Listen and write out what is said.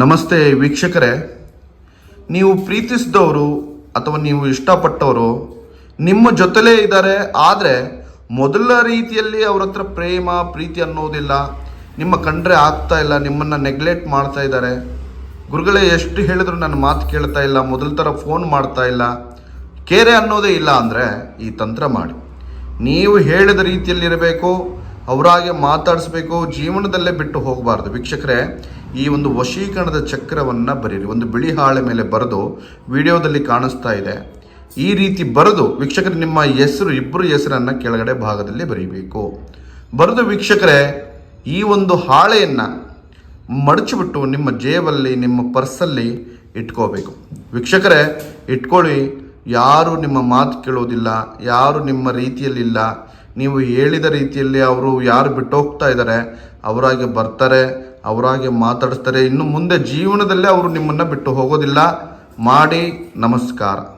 ನಮಸ್ತೆ ವೀಕ್ಷಕರೇ, ನೀವು ಪ್ರೀತಿಸಿದವರು ಅಥವಾ ನೀವು ಇಷ್ಟಪಟ್ಟವರು ನಿಮ್ಮ ಜೊತೆಲೇ ಇದ್ದಾರೆ, ಆದರೆ ಮೊದಲ ರೀತಿಯಲ್ಲಿ ಅವ್ರ ಹತ್ರ ಪ್ರೇಮ, ಪ್ರೀತಿ ಅನ್ನೋದಿಲ್ಲ. ನಿಮ್ಮ ಕಂಡ್ರೆ ಆಗ್ತಾ ಇಲ್ಲ, ನಿಮ್ಮನ್ನು ನೆಗ್ಲೆಕ್ಟ್ ಮಾಡ್ತಾ ಇದ್ದಾರೆ. ಗುರುಗಳೇ, ಎಷ್ಟು ಹೇಳಿದ್ರು ನನ್ನ ಮಾತು ಕೇಳ್ತಾ ಇಲ್ಲ, ಮೊದಲ ಥರ ಫೋನ್ ಮಾಡ್ತಾ ಇಲ್ಲ. ಕೇರೆ ಅನ್ನೋದೇ ಇಲ್ಲ ಅಂದರೆ ಈ ತಂತ್ರ ಮಾಡಿ. ನೀವು ಹೇಳಿದ ರೀತಿಯಲ್ಲಿರಬೇಕು ಅವರಾಗೆ ಮಾತಾಡಿಸ್ಬೇಕು, ಜೀವನದಲ್ಲೇ ಬಿಟ್ಟು ಹೋಗಬಾರ್ದು. ವೀಕ್ಷಕರೇ, ಈ ಒಂದು ವಶೀಕರಣದ ಚಕ್ರವನ್ನು ಬರೀರಿ. ಒಂದು ಬಿಳಿ ಹಾಳೆ ಮೇಲೆ ಬರೆದು ವಿಡಿಯೋದಲ್ಲಿ ಕಾಣಿಸ್ತಾ ಇದೆ. ಈ ರೀತಿ ಬರೆದು ವೀಕ್ಷಕರು, ನಿಮ್ಮ ಹೆಸರು ಇಬ್ಬರು ಹೆಸರನ್ನು ಕೆಳಗಡೆ ಭಾಗದಲ್ಲಿ ಬರೀಬೇಕು. ಬರೆದು ವೀಕ್ಷಕರೇ, ಈ ಒಂದು ಹಾಳೆಯನ್ನು ಮಡಚಿಬಿಟ್ಟು ನಿಮ್ಮ ಜೇಬಲ್ಲಿ ನಿಮ್ಮ ಪರ್ಸಲ್ಲಿ ಇಟ್ಕೋಬೇಕು. ವೀಕ್ಷಕರೇ, ಇಟ್ಕೊಳ್ಳಿ. ಯಾರು ನಿಮ್ಮ ಮಾತು ಕೇಳೋದಿಲ್ಲ, ಯಾರು ನಿಮ್ಮ ರೀತಿಯಲ್ಲಿಲ್ಲ. ನೀವು ಹೇಳಿದ ರೀತಿಯಲ್ಲಿ ಅವರು ಯಾರು ಬಿಟ್ಟು ಹೋಗ್ತಾ ಇದ್ದಾರೆ, ಅವರಾಗೆ ಬರ್ತಾರೆ, ಅವರಾಗೆ ಮಾತಾಡಿಸ್ತಾರೆ. ಇನ್ನು ಮುಂದೆ ಜೀವನದಲ್ಲೇ ಅವರು ನಿಮ್ಮನ್ನು ಬಿಟ್ಟು ಹೋಗೋದಿಲ್ಲ. ಮಾಡಿ ನಮಸ್ಕಾರ.